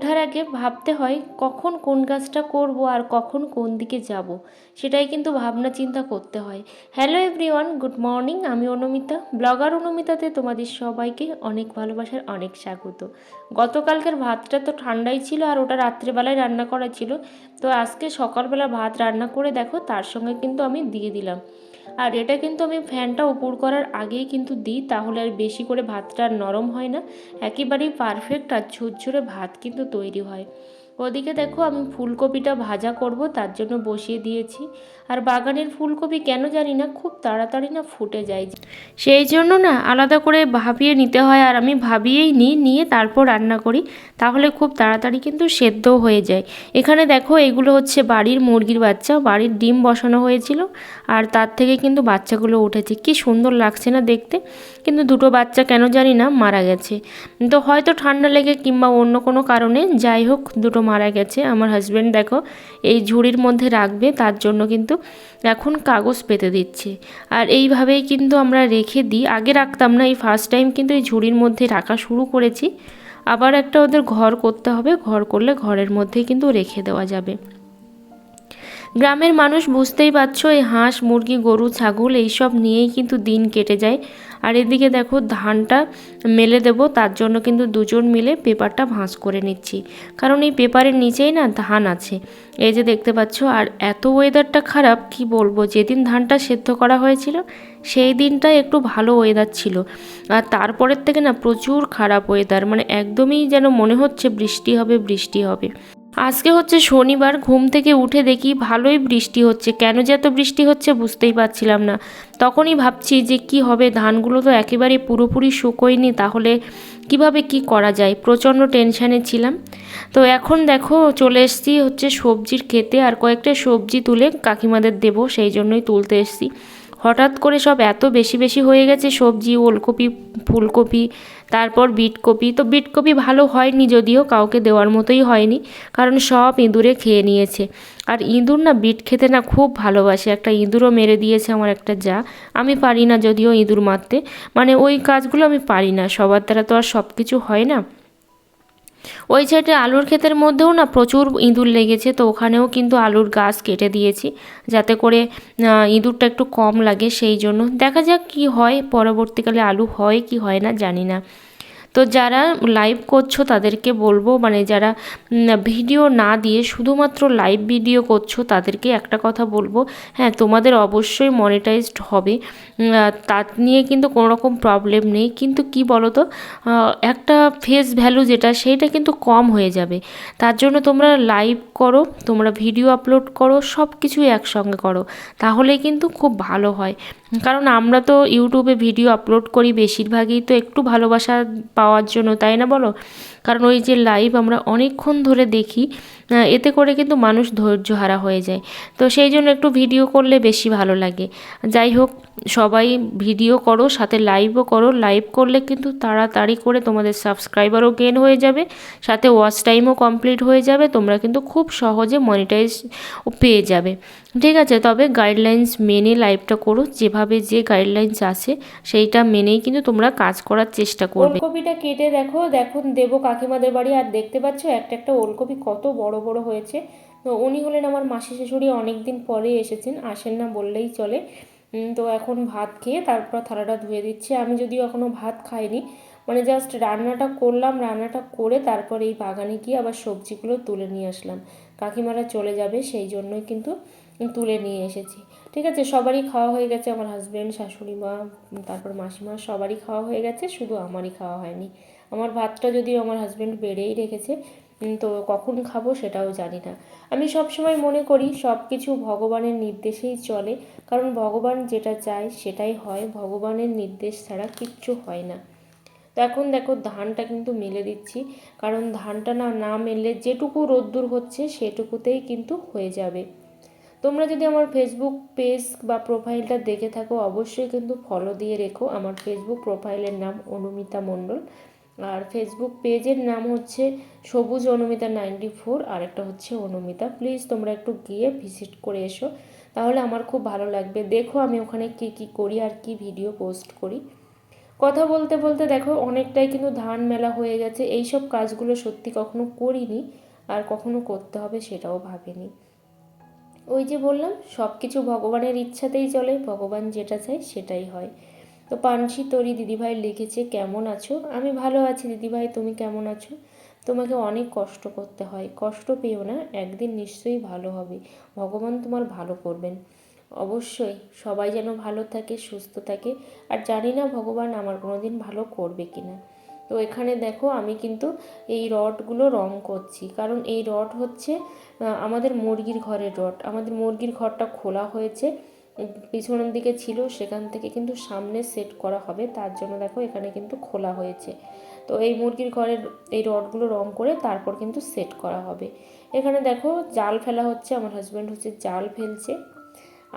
ওঠার আগে ভাবতে হয় কখন কোন কাজটা করব আর কখন কোন দিকে যাব। সেটাই কিন্তু ভাবনা চিন্তা করতে হয়। হ্যালো এভরিওয়ান গুড মর্নিং আমি অনুমিতা। ব্লগার অনুমিতাতে তোমাদের সবাইকে অনেক ভালোবাসার অনেক স্বাগত। গতকালকের ভাতটা তো ঠান্ডাই ছিল আর ওটা রাত্রেবেলায় রান্না করা ছিল। তো আজকে সকালবেলা ভাত রান্না করে দেখো, তার সঙ্গে কিন্তু আমি দিয়ে দিলাম। আর এটা কিন্তু আমি ফ্যানটা উপর করার আগেই কিন্তু দিই, তাহলে আর বেশি করে ভাতটা আর নরম হয় না। একেবারেই পারফেক্ট আর ঝুরঝুরে ভাত কিন্তু তৈরি হয়। ওদিকে দেখো আমি ফুলকপিটা ভাজা করব, তার জন্য বসিয়ে দিয়েছি। আর বাগানের ফুলকপি কেন জানি না, খুব তাড়াতাড়ি না ফুটে যায়। সেই জন্য না আলাদা করে ভাবিয়ে নিতে হয়, আর আমি ভাবিয়েই নিই, নিয়ে তারপর রান্না করি। তাহলে খুব তাড়াতাড়ি কিন্তু সেদ্ধও হয়ে যায়। এখানে দেখো এগুলো হচ্ছে বাড়ির মুরগির বাচ্চা, বাড়ির ডিম বসানো হয়েছিল, আর তার থেকে কিন্তু বাচ্চাগুলো উঠেছে। কি সুন্দর লাগছে না দেখতে, কিন্তু দুটো বাচ্চা কেন জানি না মারা গেছে। তো হয়তো ঠান্ডা লেগে কিংবা অন্য কোনো কারণে, যাই হোক, দুটো মারা গেছে। আমার হাজব্যান্ড দেখো, এই ঝুড়ির মধ্যে রাখবে, তার জন্য কিন্তু এখন কাগজ পেতে দিচ্ছে। আর এইভাবেই কিন্তু আমরা রেখে দিই। আগে রাখতাম না, এই ফার্স্ট টাইম কিন্তু এই ঝুড়ির মধ্যে রাখা শুরু করেছি। আবার একটা ওদের ঘর করতে হবে। ঘর করলে ঘরের মধ্যেই কিন্তু রেখে দেওয়া যাবে। গ্রামের মানুষ বুঝতেই পারছ, এই হাঁস, মুরগি, গরু, ছাগল, এইসব নিয়েই কিন্তু দিন কেটে যায়। আর এদিকে দেখো, ধানটা মেলে দেব, তার জন্য কিন্তু দুজন মিলে পেপারটা ভাঁজ করে নিচ্ছি। কারণ এই পেপারের নিচেই না ধান আছে। এই যে দেখতে পাচ্ছ, আর এত ওয়েদারটা খারাপ, কি বলব, যেদিন ধানটা সেদ্ধ করা হয়েছিল, সেই দিনটা একটু ভালো ওয়েদার ছিল। আর তারপরের থেকে না প্রচুর খারাপ ওয়েদার মানে একদমই যেন মনে হচ্ছে বৃষ্টি হবে বৃষ্টি হবে। আজকে হচ্ছে শনিবার, ঘুম থেকে উঠে দেখি ভালোই বৃষ্টি হচ্ছে। কেন যে এত বৃষ্টি হচ্ছে বুঝতেই পারছিলাম না। তখনই ভাবছি যে কি হবে, ধানগুলো তো একেবারে পুরোপুরি শুকোয়নি, তাহলে কীভাবে কি করা যায়? প্রচণ্ড টেনশানে ছিলাম। তো এখন দেখো, চলে এসছি হচ্ছে সবজির খেতে আর কয়েকটা সবজি তুলে কাকিমাদের দেবো, সেই জন্যই তুলতে এসেছি। হঠাৎ করে সব এত বেশি বেশি হয়ে গেছে, সবজি, ওলকপি, ফুলকপি, তারপর বিটকপি। তো বিটকপি ভালো হয়নি যদিও, কাউকে দেওয়ার মতোই হয়নি, কারণ সব ইঁদুরে খেয়ে নিয়েছে। আর ইঁদুর না বিট খেতে না খুব ভালোবাসে। একটা ইঁদুরও মেরে দিয়েছে আমার একটা যা। আমি পারি না যদিও ইঁদুর মারতে। মানে ওই কাজগুলো আমি পারি না। সবার দ্বারা তো আর সব কিছু হয় না। ওই সাইডে আলুর ক্ষেতের মধ্যেও না প্রচুর ইঁদুর লেগেছে, তো ওখানেও কিন্তু আলুর গাছ কেটে দিয়েছি, যাতে করে ইঁদুরটা একটু কম লাগে, সেই জন্য। দেখা যাক কি হয়, পরবর্তীকালে আলু হয় কি হয় না জানি না। তো যারা লাইভ করছ তাদেরকে বলব মানে যারা ভিডিও না দিয়ে শুধুমাত্র লাইভ ভিডিও করছ তাদেরকে একটা কথা বলব হ্যাঁ তোমাদের অবশ্যই মনিটাইজড হবে। তা নিয়ে কিন্তু কোনো রকম প্রবলেম নেই। কিন্তু কি বলো তো একটা ফেস ভ্যালু যেটা সেইটা কিন্তু কম হয়ে যাবে। তার জন্য তোমরা লাইভ করো, তোমরা ভিডিও আপলোড করো সব কিছুই একসঙ্গে করো। তাহলে কিন্তু খুব ভালো হয়। কারণ আমরা তো ইউটিউবে ভিডিও আপলোড করি, বেশিরভাগই তো একটু ভালোবাসা পাওয়ার জন্য তাই না বলো? কারণ ওই যে লাইভ আমরা অনেকক্ষণ ধরে দেখি এতে করে কিন্তু মানুষ ধৈর্য হারা হয়ে যায়। তো সেই জন্য একটু ভিডিও করলে বেশি ভালো লাগে। যাই হোক, সবাই ভিডিও করো, সাথে লাইভও করো। লাইভ করলে কিন্তু তাড়াতাড়ি করে তোমাদের সাবস্ক্রাইবারও গেন হয়ে যাবে, সাথে ওয়াচ টাইমও কমপ্লিট হয়ে যাবে, তোমরা কিন্তু খুব সহজে মনিটাইজ পেয়ে যাবে। ঠিক আছে, তবে গাইডলাইন্স মেনে লাইভটা করো, যেভাবে যে গাইডলাইন্স আছে, সেইটা মেনেই কিন্তু তোমরা কাজ করার চেষ্টা করবে। ওলকপিটা কেটে দেখো দেখো, দেবো কাকিমাদের বাড়ি। আর দেখতে পাচ্ছ, একটা একটা ওলকপি কত বড় বড় বড় হয়েছে। তো উনি হলেন আমার মাসি শাশুড়ি অনেক দিন পরে এসেছেন। আসেন না বললেই চলে। তো এখন ভাত খেয়ে তারপর থালাটা ধুয়ে দিচ্ছি। আমি যদিও এখনও ভাত খাইনি মানে জাস্ট রান্নাটা করলাম, রান্নাটা করে তারপর এই বাগানে গিয়ে আবার সবজিগুলো তুলে নিয়ে আসলাম। কাকিমারা চলে যাবে, সেই জন্যই কিন্তু তুলে নিয়ে এসেছি। ঠিক আছে, সবারই খাওয়া হয়ে গেছে। আমার হাজব্যান্ড শাশুড়ি মা, তারপর মাসিমা, সবারই খাওয়া হয়ে গেছে। শুধু আমারই খাওয়া হয়নি। আমার ভাতটা যদিও আমার হাজব্যান্ড বেড়েই রেখেছে তো কখন খাব সেটাও জানি না। আমি সব সময় মনে করি সব কিছু ভগবানের নির্দেশেই চলে, কারণ ভগবান যেটা চায় সেটাই হয়, ভগবানের নির্দেশ ছাড়া কিচ্ছু হয় না। তো এখন দেখো ধানটা কিন্তু মেলে দিচ্ছি, কারণ ধানটা না না মেললে যেটুকু রোদ্দুর হচ্ছে সেটুকুতেই কিন্তু হয়ে যাবে। তোমরা যদি আমার ফেসবুক পেজ বা প্রোফাইলটা দেখে থাকো, অবশ্যই কিন্তু ফলো দিয়ে রেখো। আমার ফেসবুক প্রোফাইলের নাম অনুমিতা মণ্ডল। আর ফেসবুক পেজের নাম হচ্ছে সবুজ অনুমিতা নাইনটি ফোর আর একটা হচ্ছে অনুমিতা। প্লিজ তোমরা একটু গিয়ে ভিজিট করে এসো, তাহলে আমার খুব ভালো লাগবে। দেখো আমি ওখানে কী কী করি আর কি ভিডিও পোস্ট করি। কথা বলতে বলতে দেখো অনেকটাই কিন্তু ধান মেলা হয়ে গেছে। এই সব কাজগুলো সত্যি কখনো করিনি আর কখনো করতে হবে সেটাও ভাবিনি। ওই যে বললাম সব কিছু ভগবানের ইচ্ছাতেই চলে, ভগবান যেটা চায় সেটাই হয়। তো পানসি তরি দিদিভাই লিখেছে, কেমন আছো? আমি ভালো আছি দিদিভাই, তুমি কেমন আছো? তোমাকে অনেক কষ্ট করতে হয়, কষ্ট পেও না, একদিন নিশ্চয়ই ভালো হবে, ভগবান তোমার ভালো করবেন। অবশ্যই, সবাই যেন ভালো থাকে, সুস্থ থাকে, আর জানি না ভগবান আমার কোনো দিন ভালো করবে কি না তো এখানে দেখো আমি কিন্তু এই রডগুলো রং করছি, কারণ এই রড হচ্ছে আমাদের মুরগির ঘরের রড, আমাদের মুরগির ঘরটা খোলা হয়েছে পিছনের দিকে ছিল, সেখান থেকে কিন্তু সামনে সেট করা হবে। তার জন্য দেখো এখানে কিন্তু খোলা হয়েছে। তো এই মুরগির ঘরের এই রডগুলো রং করে তারপর কিন্তু সেট করা হবে। এখানে দেখো জাল ফেলা হচ্ছে, আমার হাজব্যান্ড হচ্ছে জাল ফেলছে।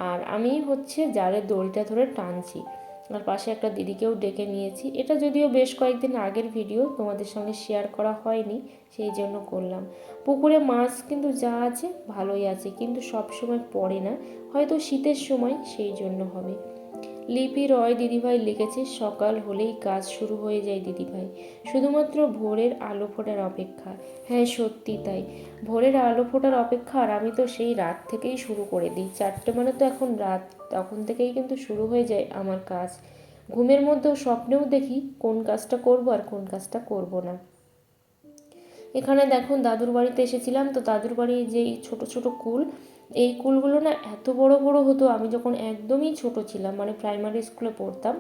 আর আমি হচ্ছে জালের দড়িটা ধরে টানছি। আর পাশে একটা দিদিকেও ডেকে নিয়েছি। এটা যদিও বেশ কয়েকদিন আগের ভিডিও তোমাদের সঙ্গে শেয়ার করা হয়নি, সেই জন্য করলাম। পুকুরে মাছ কিন্তু যা আছে ভালোই আছে, কিন্তু সবসময় পড়ে না। হয়তো শীতের সময় সেই জন্য হবে। লিপি রয় দিদিভাই লিখেছে, সকাল হলেই কাজ শুরু হয়ে যায় দিদিভাই। শুধুমাত্র ভোরের আলো ফোটার অপেক্ষা। হ্যাঁ সত্যি তাই। ভোরের আলো ফোটার অপেক্ষা আর আমি তো সেই রাত থেকেই শুরু করে দিই। চারটে মানে তো এখন রাত, তখন থেকেই কিন্তু শুরু হয়ে যায় আমার কাজ। ঘুমের মধ্যেও স্বপ্নেও দেখি কোন কাজটা করব আর কোন কাজটা করব না। এখানে দেখুন, দাদুর বাড়িতে এসেছিলাম, তো দাদুর বাড়ি যে ছোটো ছোটো কুল এই কুলগুলো না এত বড় বড় হতো, আমি যখন একদমই ছোট ছিলাম মানে প্রাইমারি স্কুলে পড়তাম,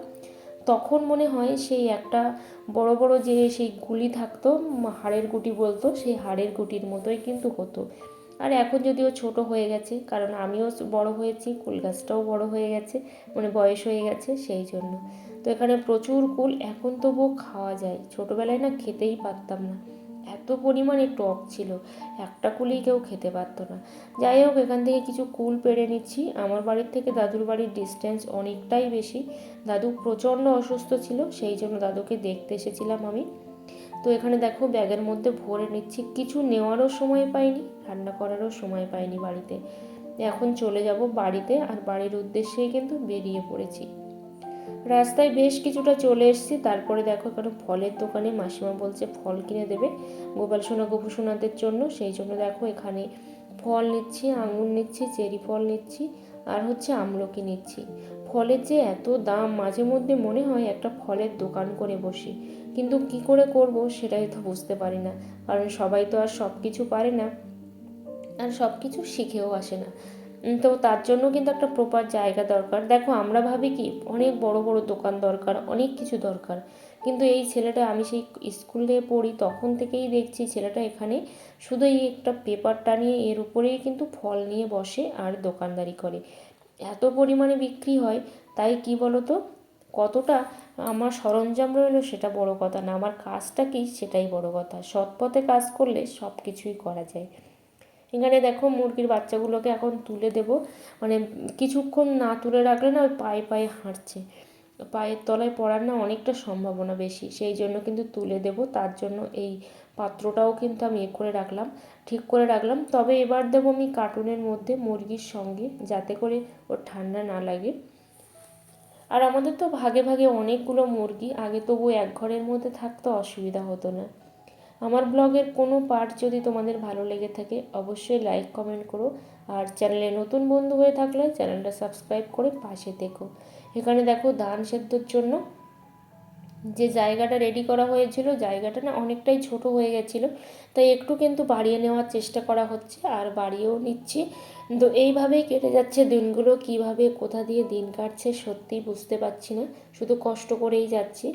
তখন মনে হয় সেই একটা বড় বড় যে সেই গুলি থাকতো হাড়ের গুটি বলতো, সেই হাড়ের গুটির মতোই কিন্তু হতো। আর এখন যদিও ছোট হয়ে গেছে, কারণ আমিও বড় হয়েছি, কুল গাছটাও বড় হয়ে গেছে মানে বয়স হয়ে গেছে সেই জন্য। তো এখানে প্রচুর কুল, এখন তবুও খাওয়া যায়। ছোটোবেলায় না খেতেই পারতাম না। এত পরিমাণে টক ছিল, একটা কুলেই কেউ খেতে পারতো না। যাই হোক, এখান থেকে কিছু কুল পেড়ে নিচ্ছি। আমার বাড়ির থেকে দাদুর বাড়ির ডিস্টেন্স অনেকটাই বেশি। দাদু প্রচণ্ড অসুস্থ ছিল, সেই জন্য দাদুকে দেখতে এসেছিলাম আমি। তো এখানে দেখো, ব্যাগের মধ্যে ভরে নিচ্ছি। কিছু নেওয়ারও সময় পাইনি, রান্না করারও সময় পাইনি বাড়িতে। এখন চলে যাব বাড়িতে, আর বাড়ির উদ্দেশ্যেই কিন্তু বেরিয়ে পড়েছি। রাস্তায় বেশ কিছুটা চলে এসেছি। তারপরে দেখো এখানে ফলের দোকানে মাসিমা বলছে ফল কিনে দেবে গোপাল সোনা, গোপু সোনাদের জন্য। সেই জন্য দেখো এখানে ফল নিচ্ছি, আঙুর নিচ্ছি, চেরি ফল নিচ্ছি আর হচ্ছে আমলকি নিচ্ছি। ফলের যে এত দাম, মাঝে মধ্যে মনে হয় একটা ফলের দোকান করে বসি। কিন্তু কি করে করব সেটাই তো বুঝতে পারি না। কারণ সবাই তো আর সব কিছু পারে না। আর সব কিছু শিখেও আসে না। তো তার জন্য কিন্তু একটা প্রপার জায়গা দরকার। দেখো, আমরা ভাবি কি, অনেক বড় বড় দোকান দরকার, অনেক কিছু দরকার। কিন্তু এই ছেলেটা, আমি সেই স্কুলে পড়ি, তখন থেকেই দেখছি ছেলেটা এখানে শুধু এই একটা পেপার টানিয়ে এর উপরেই কিন্তু ফল নিয়ে বসে আর দোকানদারি করে। এত পরিমাণে বিক্রি হয়, তাই কি বলতো, কতটা আমার সরঞ্জাম রইল সেটা বড় কথা না, আমার কাজটা কি সেটাই বড় কথা। সৎপথে কাজ করলে সব কিছুই করা যায়। এখানে দেখো মুরগির বাচ্চাগুলোকে এখন তুলে দেব। মানে কিছুক্ষণ না তুলে রাখলে না ওই পায়ে পায়ে হাঁটছে। পায়ের তলায় পড়ার না অনেকটা সম্ভাবনা বেশি। সেই জন্য কিন্তু তুলে দেব। তার জন্য এই পাত্রটাও কিন্তু আমি এ করে রাখলাম, ঠিক করে রাখলাম। তবে এবার দেবো আমি কার্টুনের মধ্যে মুরগির সঙ্গে, যাতে করে ওর ঠান্ডা না লাগে। আর আমাদের তো ভাগে ভাগে অনেকগুলো মুরগি, আগে তবু এক ঘরের মধ্যে থাকতে, অসুবিধা হতো না। আমার ব্লগের কোনো পার্ট যদি তোমাদের ভালো লেগে থাকে, অবশ্যই লাইক কমেন্ট করো। আর চ্যানেলে নতুন বন্ধু হয়ে থাকলে চ্যানেলটা সাবস্ক্রাইব করে পাশে দেখো এখানে দেখো ধান সেদ্ধর জন্য যে জায়গাটা রেডি করা হয়েছিল, জায়গাটা না অনেকটাই ছোট হয়ে গেছিল। তাই একটু কিন্তু বাড়িয়ে নেওয়ার চেষ্টা করা হচ্ছে আর বাড়িয়েও নিচ্ছি। তো এইভাবেই কেটে যাচ্ছে দিনগুলো, কীভাবে, কোথা দিয়ে দিন কাটছে সত্যি বুঝতে পারছি না। শুধু কষ্ট করেই যাচ্ছি।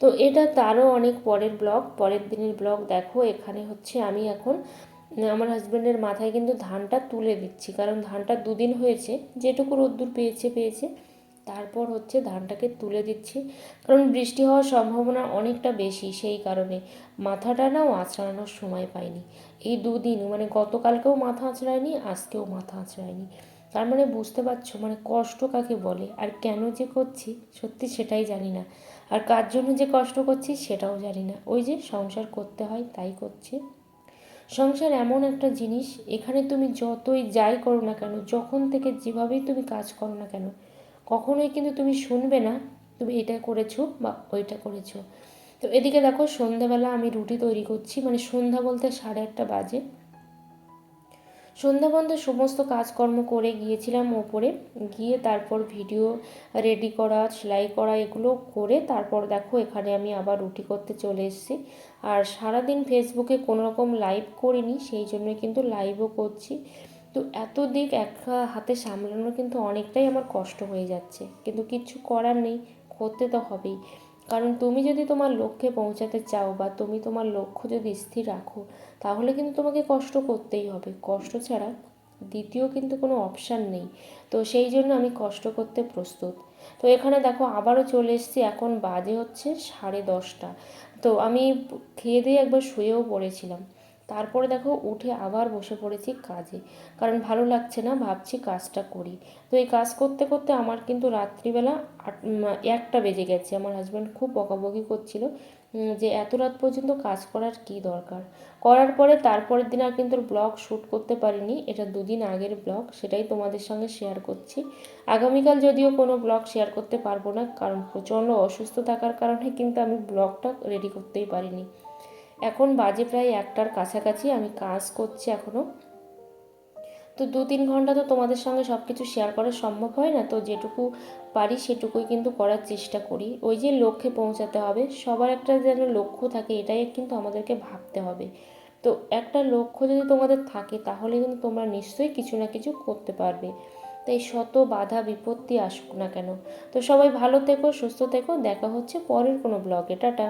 তো এটা তারও অনেক পরের ব্লগ, পরের দিনের ব্লগ। দেখো, এখানে হচ্ছে আমি এখন, আমার হাজব্যান্ডের মাথায় কিন্তু ধানটা তুলে দিচ্ছি। কারণ ধানটা দুদিন হয়েছে, যেটুকু রোদ্দুর পেয়েছে পেয়েছে। তারপর হচ্ছে ধানটাকে তুলে দিচ্ছি। কারণ বৃষ্টি হওয়ার সম্ভাবনা অনেকটা বেশি, সেই কারণে মাথাটা নাও আঁচড়ানোর সময় পাইনি। এই দুদিন মানে গতকালকেও মাথা আঁচড়ায়নি, আজকেও মাথা আঁচড়ায়নি। তার মানে বুঝতে পারছ? মানে কষ্ট কাকে বলে? আর কেন যে করছি, সত্যি সেটাই জানি না। আর কার জন্য যে কষ্ট করছি, সেটাও জানি না। ওই যে সংসার করতে হয়, তাই করছি। সংসার এমন একটা জিনিস, এখানে তুমি যতই যাই করো না কেন, যখন থেকে যেভাবেই তুমি কাজ করো না কেন, কখনোই কিন্তু তুমি শুনবে না, তুমি এটা করেছ বা ওইটা করেছ। তো এদিকে দেখো, সন্ধ্যাবেলা আমি রুটি তৈরি করছি মানে সন্ধ্যা বলতে সাড়ে আটটা বাজে। সন্ধ্যা বন্ধে সমস্ত কাজকর্ম করে গিয়েছিলাম ওপরে। গিয়ে তারপর ভিডিও রেডি করা, সেলাই করা, এগুলো করে তারপর দেখো এখানে আমি আবার রুটি করতে চলে এসেছি। আর সারাদিন ফেসবুকে কোনো রকম লাইভ করিনি, সেই জন্য কিন্তু লাইভও করছি। তো এত দিক এক হাতে সামলানো কিন্তু অনেকটাই আমার কষ্ট হয়ে যাচ্ছে। কিন্তু কিচ্ছু করার নেই, করতে তো হবেই। কারণ তুমি যদি তোমার লক্ষ্যে পৌঁছাতে চাও বা তুমি তোমার লক্ষ্য যদি স্থির রাখো, তাহলে কিন্তু তোমাকে কষ্ট করতেই হবে। কষ্ট ছাড়া দ্বিতীয় কিন্তু কোনো অপশান নেই। তো সেই জন্য আমি কষ্ট করতে প্রস্তুত। তো এখানে দেখো আবারও চলে এসেছি, এখন বাজে হচ্ছে সাড়ে দশটা। তো আমি খেয়ে দিয়ে একবার শুয়েও পড়েছিলাম। তারপরে দেখো উঠে আবার বসে পড়েছি কাজে। কারণ ভালো লাগছে না, ভাবছি কাজটা করি। তো এই কাজ করতে করতে আমার কিন্তু রাত্রিবেলা আট একটা বেজে গেছে। আমার হাজব্যান্ড খুব বকাবকি করছিল যে এত রাত পর্যন্ত কাজ করার কি দরকার? করার পরে তারপরের দিন আর কিন্তু ব্লগ শ্যুট করতে পারিনি। এটা দুদিন আগের ব্লগ, সেটাই তোমাদের সঙ্গে শেয়ার করছি। আগামীকাল যদিও কোনো ব্লগ শেয়ার করতে পারব না, কারণ প্রচণ্ড অসুস্থ থাকার কারণে কিন্তু আমি ব্লগটা রেডি করতেই পারিনি। এখন বাজে প্রায় একটার কাছাকাছি, আমি কাজ করছি এখনও তো দু তিন ঘণ্টা তো তোমাদের সঙ্গে সব কিছু শেয়ার করা সম্ভব হয় না, তো যেটুকু পারি সেটুকুই কিন্তু করার চেষ্টা করি। ওই যে লক্ষ্যে পৌঁছাতে হবে, সবার একটা যেন লক্ষ্য থাকে, এটাই কিন্তু আমাদেরকে ভাবতে হবে। তো একটা লক্ষ্য যদি তোমাদের থাকে, তাহলে কিন্তু তোমরা নিশ্চয়ই কিছু না কিছু করতে পারবে। তাই শত বাধা বিপত্তি আসুক না কেন। তো সবাই ভালো থেকো, সুস্থ থেকো, দেখা হচ্ছে পরের কোনো ব্লগে টাটা।